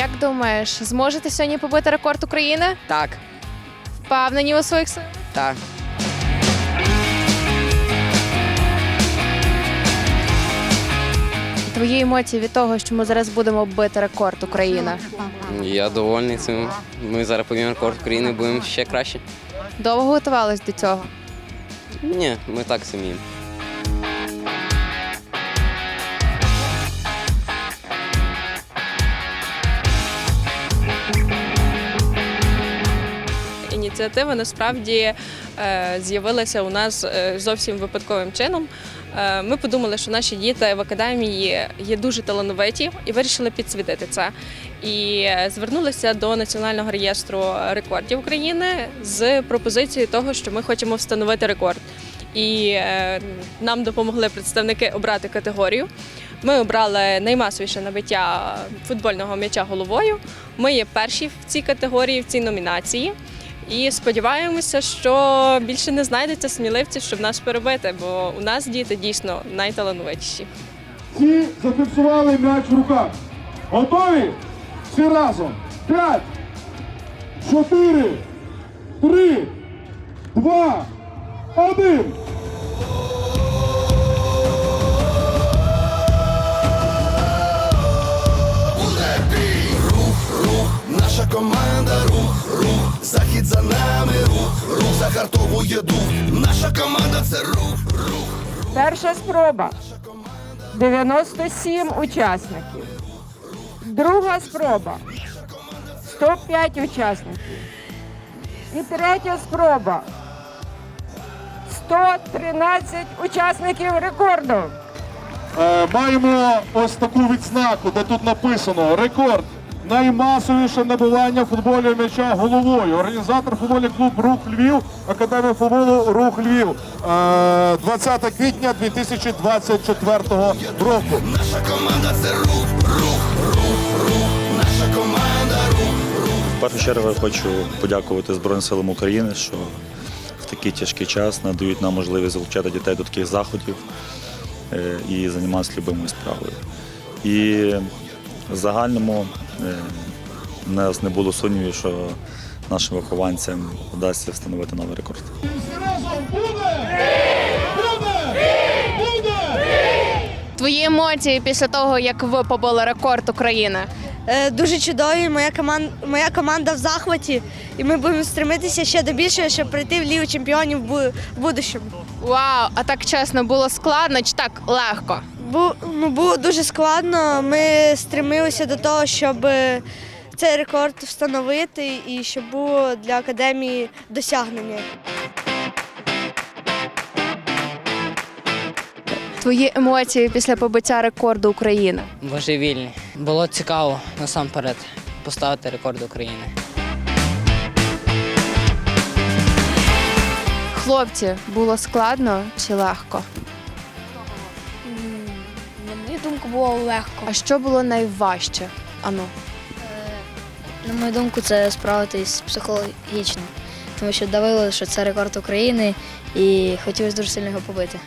Як думаєш, зможете сьогодні побити рекорд України? Так, Впевнені у своїх силах? так. Твої емоції від того, що ми зараз будемо бити рекорд України. Я довольний цим. Ми зараз поб'ємо рекорд України, і будемо ще краще. Довго готувались до цього? Ні, ми так самі. Ініціатива насправді е, з'явилася у нас е, зовсім випадковим чином. Е, Ми подумали, що наші діти в академії є дуже талановиті і вирішили підсвітити це. І звернулися до Національного реєстру рекордів України з пропозицією того, що ми хочемо встановити рекорд. І нам допомогли представники обрати категорію. Ми обрали наймасовіше набиття футбольного м'яча головою. Ми є перші в цій категорії, в цій номінації. І сподіваємося, що більше не знайдеться сміливців, щоб нас перебити, бо у нас діти дійсно найталановитіші. Всі зафіксували м'яч в руках. Готові? Всі разом. П'ять, чотири, три, два, один. Загартовує дух. Наша команда це рух, рух. Перша спроба 97 учасників. Друга спроба 105 учасників. І третя спроба 113 учасників рекорду. Е, маємо ось таку відзнаку, де тут написано рекорд. Наймасовіше набивання футбольного м'яча головою. Організатор футбольний клуб Рух Львів, Академія футболу Рух Львів. Е, 20 квітня 2024 року. Наша команда це рух, рух, рух, рух. Наша команда рух. В першу чергу я хочу подякувати Збройним силам України, що в такий тяжкий час надають нам можливість залучати дітей до таких заходів е, і займатися любимою справою. І в загальному е, у нас не було сумнівів, що нашим вихованцям вдасться встановити новий рекорд. Твої емоції після того, як ви побили рекорд України. Е, Дуже чудові. Моя команда, моя команда в захваті, і ми будемо стремитися ще до більшого, щоб прийти в лігу чемпіонів в будущому. Вау, а так чесно, було складно чи так легко? Бу, ну, було дуже складно. Ми стремилися до того, щоб е, цей рекорд встановити і щоб було для академії досягнення. Твої емоції після побиття рекорду України. Божевільні. Було цікаво насамперед поставити рекорд України. Хлопці, було складно чи легко? Було легко. А що було найважче? Ану. На мою думку, це справитись психологічно, тому що давило, що це рекорд України, і хотілося дуже сильно його побити.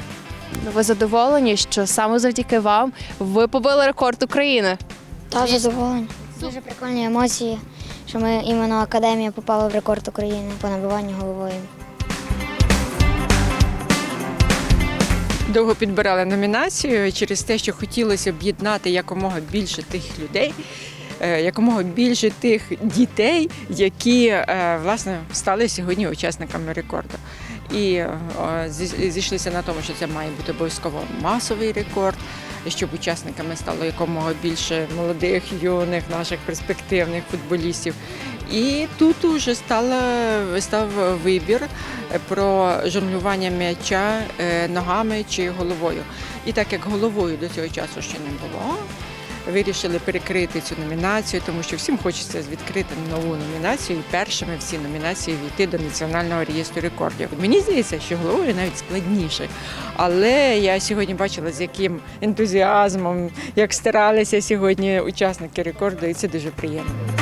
Ну, ви задоволені, що саме завдяки вам ви побили рекорд України? Та задоволені. Дуже прикольні емоції, що ми іменно академія попала в рекорд України по набиванню головою. Довго підбирали номінацію через те, що хотілося об'єднати якомога більше тих людей, е, якомога більше тих дітей, які е, власне стали сьогодні учасниками рекорду. І е, зійшлися на тому, що це має бути обов'язково масовий рекорд, щоб учасниками стало якомога більше молодих, юних, наших перспективних футболістів. І тут уже стала, став вибір про жонглювання м'яча е, ногами чи головою. І так як головою до цього часу ще не було, вирішили перекрити цю номінацію, тому що всім хочеться відкрити нову номінацію і першими всі номінації війти до національного реєстру рекордів. Мені здається, що головою навіть складніше. Але я сьогодні бачила, з яким ентузіазмом, як старалися сьогодні учасники рекорду, і це дуже приємно.